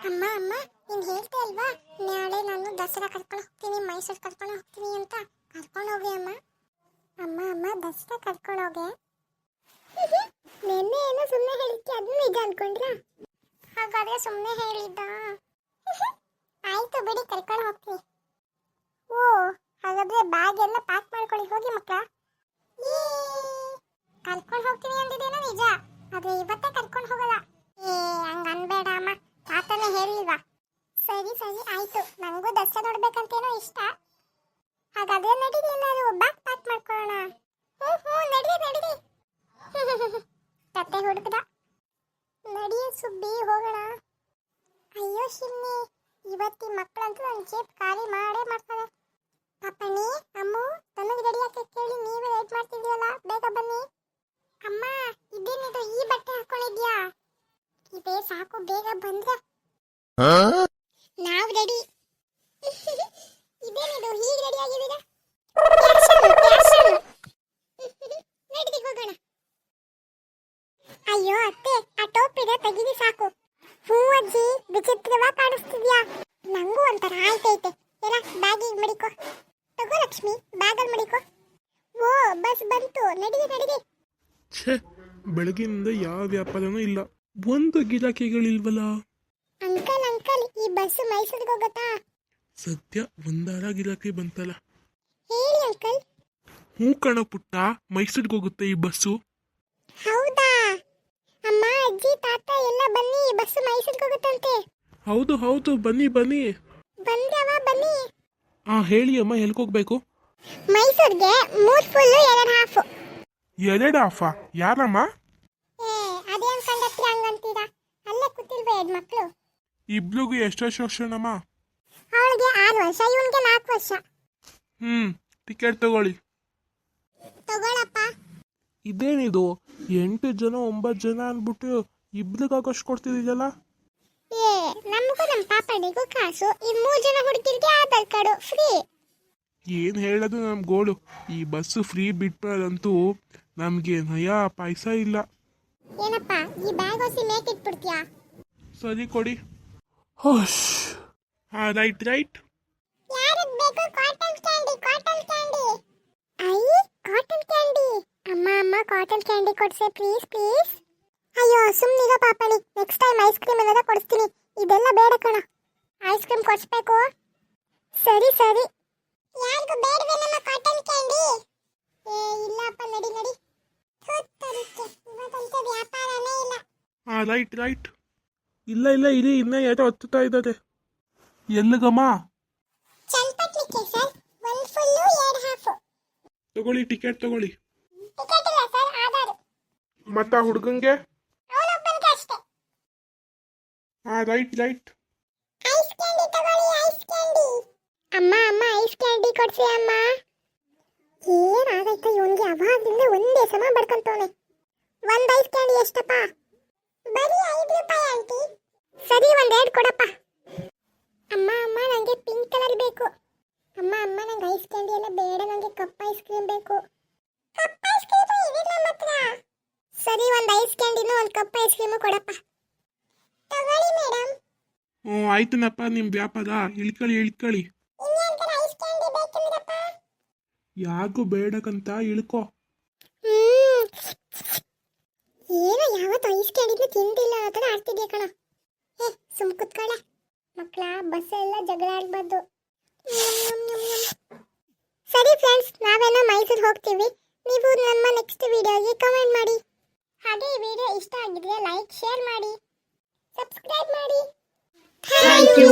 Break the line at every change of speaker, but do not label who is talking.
ಅಮ್ಮ ಅಮ್ಮ, ನೀನು ಹೇಳ್ತೆ ಅಲ್ವಾ ನಾಳೆ ನಾನು ದಸರಾ ಕರ್ಕೊಂಡು ಹೋಗ್ತೀನಿ, ಮೈಸೂರು ಕರ್ಕೊಂಡು ಹೋಗ್ತೀನಿ ಅಂತ. ಕರ್ಕೊಂಡು ಹೋಗಿ ಅಮ್ಮ. ಅಮ್ಮ ಅಮ್ಮ, ದಸರಾ ಕರ್ಕೊಂಡು ಹೋಗೆ. ನಿನ್ನೆ ಏನೋ ಸುಮ್ಮನೆ ಹೇಳಿದ್ದೆ ಅದು ನಿಜ ಅನ್ಕೊಂಡ್ರ? ಹಾಗಾದ್ರೆ ಸುಮ್ಮನೆ ಹೇಳಿದ್ದ? ಆಯ್ತು ಬಿಡಿ, ಕರ್ಕೊಂಡು ಹೋಗ್ತೀನಿ. ಓ, ಹಾಗಾದ್ರೆ ಬ್ಯಾಗ್ ಎಲ್ಲ ಪ್ಯಾಕ್ ಮಾಡ್ಕೊಳ್ಳಿ, ಹೋಗಿ ಮಕ್ಕಳ. ಕರ್ಕೊಂಡು ಹೋಗ್ತೀನಿ ಅಂದಿದ್ದೇನೋ ನಿಜ. ಆದ್ರೆ ಇವತ್ತೇ ಕರ್ಕೊಂಡು ಹೋಗಲ್ಲ ಏ ಹಂಗ ಅನ್ಬೇಡ ಅಮ್ಮ ತಾತನೇ ಹೇಳಿಲ್ವಾ ಸರಿ ಸರಿ ಆಯ್ತು ದಸರಾ ನೋಡ್ಬೇಕಂತೇನೋ ಇಷ್ಟ. ಹಾಗಾದ್ರೆ ನಡೀರಿ ಎಲ್ಲರೂ ಬ್ಯಾಗ್ ಪ್ಯಾಕ್ ಮಾಡ್ಕೊಳ್ಳೋಣ. ಹ್ಞೂ ಹ್ಞೂ ನಡೀರಿ ನಡೀರಿ. ಕತೆ ಹುಡುಗದ ನಡಿಯ ಸುಬ್ಬಿ ಹೋಗೋಣ. ಅಯ್ಯೋ ಶಿನ್ನಿ ಇವತ್ತಿ ಮಕ್ಕಳಂತೂ ನನ್ನ ಜೇಬ್ ಖಾಲಿ ಮಾಡೇ ಮಾಡ್ತಾರೆ. ಪಾಪಣ್ಣಿ ಅಮ್ಮ ತನಗೆ ರೆಡಿ ಹಾಕಿ ಕೇಳಿ ನೀವೇ ಲೇಟ್ ಮಾಡ್ತಿದ್ಯಲ್ಲ ಬೇಗ ಬನ್ನಿ. ಅಮ್ಮ ಇದೇನಿದು ಈ ಬಟ್ಟೆ ಹಾಕೊಂಡಿದ್ಯಾ? ಇದೇ ಸಾಕು ಬೇಗ ಬಂದ್ರೆ. ನಾವು ರೆಡಿ ಇದೇನಿದು ಹೀಗೆ ರೆಡಿ ಆಗಿದ್ದೀರಾ ನಡೀರಿ ಹೋಗೋಣ ಅಯ್ಯೋ ಅತ್ತೆ ಆ ಟೋಪಿಗೆ ತೆಗಿದಿ ಸಾಕು ಹೂ ಅಜ್ಜಿ ವಿಚಿತ್ರವಾಗಿ ಕಾಣಿಸ್ತಿದ್ಯಾ ನಂಗೂ ಒಂಥರ ಆಯ್ತೈತೆ ಎಲ್ಲ ಬ್ಯಾಗಿಗೆ ಮಡಿಕೋ ತಗೋ ಲಕ್ಷ್ಮಿ ಬ್ಯಾಗಲ್ಲಿ ಓ ಬಸ್ ಬಂತು. ನಡಿಗೆ ನಡಿಗೆ
ಛೇ ಬೆಳಗಿನಿಂದ ಯಾವ ವ್ಯಾಪಾರನೂ ಇಲ್ಲ. ಒಂದು ಗಿರಾಕಿಗಳಿಲ್ವಲ್ಲ
ಅಂಕಲ್ ಅಂಕಲ್ ಈ ಬಸ್ ಮೈಸೂರಿಗೆ ಹೋಗತ್ತಾ?
ಸದ್ಯ ಒಂದಾರ ಗಿರಾಕಿ ಬಂತಲ್ಲ.
ಹೇಳಿ ಅಂಕಲ್.
ಹೂ ಕಣ ಪುಟ್ಟ ಮೈಸೂರಿಗೆ ಹೋಗುತ್ತೆ ಈ ಬಸ್ಸು.
ಹೌದಾ? ಅಮ್ಮ ಅಜ್ಜಿ ತಾತ ಎಲ್ಲ ಬನ್ನಿ ಬಸ್ ಮೈಸೂರಿಗೆ ಹೋಗುತ್ತಂತೆ.
ಹೌದು ಹೌದು ಬನ್ನಿ ಬನ್ನಿ.
ಬಂದ್ರವ ಬನ್ನಿ.
ಆ ಹೇಳಿ ಅಮ್ಮ ಎಲ್ಕೋಗ್ಬೇಕು
ಮೈಸೂರಿಗೆ ಮೂರ್ ಫುಲ್ ಎರಡು ಹಾಫ್
ಎರಡು ಆಫಾ ಯಾರಮ್ಮ?
ಏ ಅದೇನ್ ಅನ್ಕೊಂಡತ್ರಿ ಹಂಗಂತೀರಾ? ಅಲ್ಲೇ ಎರಡು ಮಕ್ಕಳು
ಇಬ್ಳಿಗೂ ಎಷ್ಟು ವರ್ಷ ವರ್ಷನಮ್ಮ
ಅವಳಿಗೆ ಆರು ವರ್ಷ ಇವನಿಗೆ ನಾಲ್ಕು ವರ್ಷ.
ಹ್ಮ್ ಟಿಕೆಟ್ ತಗೊಳ್ಳಿ.
ತಗೊಳಪ್ಪ.
ಇದೇನಿದು? ಎಂಟು ಜನ ಒಂಬತ್ತು ಜನ ಅಂದ್ಬಿಟ್ಟು ಇಬ್ರಿಗಾಗಷ್ಟು ಕೊಡ್ತಿದ್ದೀಯಲ್ಲ
ಏ ನಮಗೂ ನಮ್ಮ ಪಾಪನಿಗೂ ಕಾಸು. ಈ ಮೂರು ಜನ ಹುಡುಗಿರಿಗೆ ಆಧಾರ್ ಕಾರ್ಡು ಫ್ರೀ
ಏನು ಹೇಳೋದು ನಮ್ಮ ಗೋಳು? ಈ ಬಸ್ಸು ಫ್ರೀ ಬಿಟ್ಬಿಡೋದಂತೂ ನಮಗೆ ನಯ ಪಾಯಸ ಇಲ್ಲ.
ಏನಪ್ಪ ಈ ಬ್ಯಾಗ್ ಹೊಸಿ ಮೇಕ್ ಇಟ್ಬಿಡ್ತೀಯಾ?
ಸರಿ ಕೊಡಿ. ಹೋಶ್ ಹಾ ರೈಟ್ ರೈಟ್.
ಯಾರಿಗೆ ಬೇಕು ಕಾಟನ್ ಕ್ಯಾಂಡಿ ಕಾಟನ್ ಕ್ಯಾಂಡಿ ಐ ಕಾಟನ್ ಕ್ಯಾಂಡಿ ಅಮ್ಮ ಅಮ್ಮ ಕಾಟನ್ ಕ್ಯಾಂಡಿ ಕೊಡ್ಸೆ ಪ್ಲೀಸ್ ಪ್ಲೀಸ್ ಅಯ್ಯೋ ಸುಮ್ಮನಿಗ ಪಾಪಣಿ. ನೆಕ್ಸ್ಟ್ ಟೈಮ್ ಐಸ್ ಕ್ರೀಮ್ ಏನಾರ ಕೊಡಿಸ್ತೀನಿ. ಇದೆಲ್ಲ ಬೇಡ ಕಣ. ಐಸ್ ಕ್ರೀಮ್ ಕೊಡಿಸ್ಬೇಕು. ಸರಿ ಸರಿ. ಯಾರಿಗೂ ಬೇಡವೇ ನಮ್ಮ ಕಾಟನ್ ಕ್ಯಾಂಡಿ ಏ ಇಲ್ಲಪ್ಪ ನಡಿ ನಡಿ. ಇವತ್ತಂತ ವ್ಯಾಪಾರನೇ ಇಲ್ಲ.
ಹಾ ರೈಟ್ ರೈಟ್ ಇಲ್ಲ ಇಲ್ಲ ಇರಿ ಇನ್ನೂ ಯಾರೋ ಹತ್ತುತ್ತಾ ಇದ್ದಾರೆ. ಎಲ್ಲಿಗಮ್ಮ
ಚಲ್ಪಟ್ಲಿಕ್ಕೆ ಸರ್. ಒಂದು ಫುಲ್ಲು ಎರಡು ಹಾಫು
ತಗೊಳ್ಳಿ ಟಿಕೆಟ್ ತಗೊಳ್ಳಿ.
ಟಿಕೆಟ್ ಇಲ್ಲ ಸರ್ ಆಧಾರ್.
ಮತ್ತ ಹುಡುಗಂಗೆ?
ಅವನೊಬ್ಬನಿಗೆ ಅಷ್ಟೇ.
ಹಾ ರೈಟ್ ರೈಟ್
ಐಸ್ ಕ್ಯಾಂಡಿ ತಗೊಳ್ಳಿ ಐಸ್ ಕ್ಯಾಂಡಿ ಅಮ್ಮ ಅಮ್ಮ ಐಸ್ ಕ್ಯಾಂಡಿ ಕೊಡ್ಸಿ ಅಮ್ಮ. ಏನಾಗೈತ ಇವನ್ಗೆ? ಅವಾಗ್ಲಿಂದ ಒಂದೇ ಸಮ ಬಡ್ಕೊಂತವನೆ. ಒಂದ್ ಐಸ್ ಕ್ಯಾಂಡಿ ಎಷ್ಟಪ್ಪ? ಬರೀ ಐದು ರೂಪಾಯಿ ಆಂಟಿ. ಸರಿ, ಒಂದ್ ಎರಡು ಕೊಡಪ್ಪ. ಅಮ್ಮ ಅಮ್ಮ, ನಂಗೆ ಪಿಂಕ್ ಕಲರ್ ಬೇಕು. ಅಮ್ಮ ಅಮ್ಮ, ನಂಗೆ ಐಸ್ ಕ್ಯಾಂಡಿ ಎಲ್ಲ ಬೇಡ, ನಂಗೆ ಕಪ್ ಐಸ್ ಕ್ರೀಮ್ ಬೇಕು. ಕಪ್ ಐಸ್ ಕ್ರೀಮ್ ಇದಿಲ್ಲ ಸರಿ, ಒಂದ್ ಐಸ್ ಕ್ಯಾಂಡಿನೂ ಒಂದ್ ಕಪ್ ಐಸ್ ಕ್ರೀಮು ಕೊಡಪ್ಪ. ತಗೊಳ್ಳಿ ಮೇಡಮ್
ಓ ಆಯ್ತನಪ್ಪ ನಿಮ್ಮ ವ್ಯಾಪಾರ. ಇಳ್ಕೊಳ್ಳಿ ಇಳ್ಕೊಳ್ಳಿ ಯಾರಿಗೂ ಬೇಡಕ್ಕಂತ ಇಳ್ಕೊ.
ಹ್ಮ್. ಏನೋ ಯಾವತ್ತು ಐಸ್ ಕ್ಯಾಂಡಿನ ತಿಂದಿಲ್ಲ ಆ ಥರ ಆಡ್ತಿದ್ಯಾ ಕಣ. ಏ ಸುಮ್ ಕುತ್ಕೊಳ್ಳೆ. ಮಕ್ಕಳ ಬಸ್ ಎಲ್ಲ ಜಗಳ ಆಡ್ಬಾರ್ದು ಸರಿ ಫ್ರೆಂಡ್ಸ್ ನಾವೆಲ್ಲ ಮೈಸೂರು ಹೋಗ್ತೀವಿ. ನೀವು ನಮ್ಮ ನೆಕ್ಸ್ಟ್ ವಿಡಿಯೋಗೆ ಕಮೆಂಟ್ ಮಾಡಿ. ಹಾಗೆ ಈ ವಿಡಿಯೋ ಇಷ್ಟ ಆಗಿದ್ರೆ ಲೈಕ್ ಶೇರ್ ಮಾಡಿ. ಸಬ್ಸ್ಕ್ರೈಬ್ ಮಾಡಿ. Thank you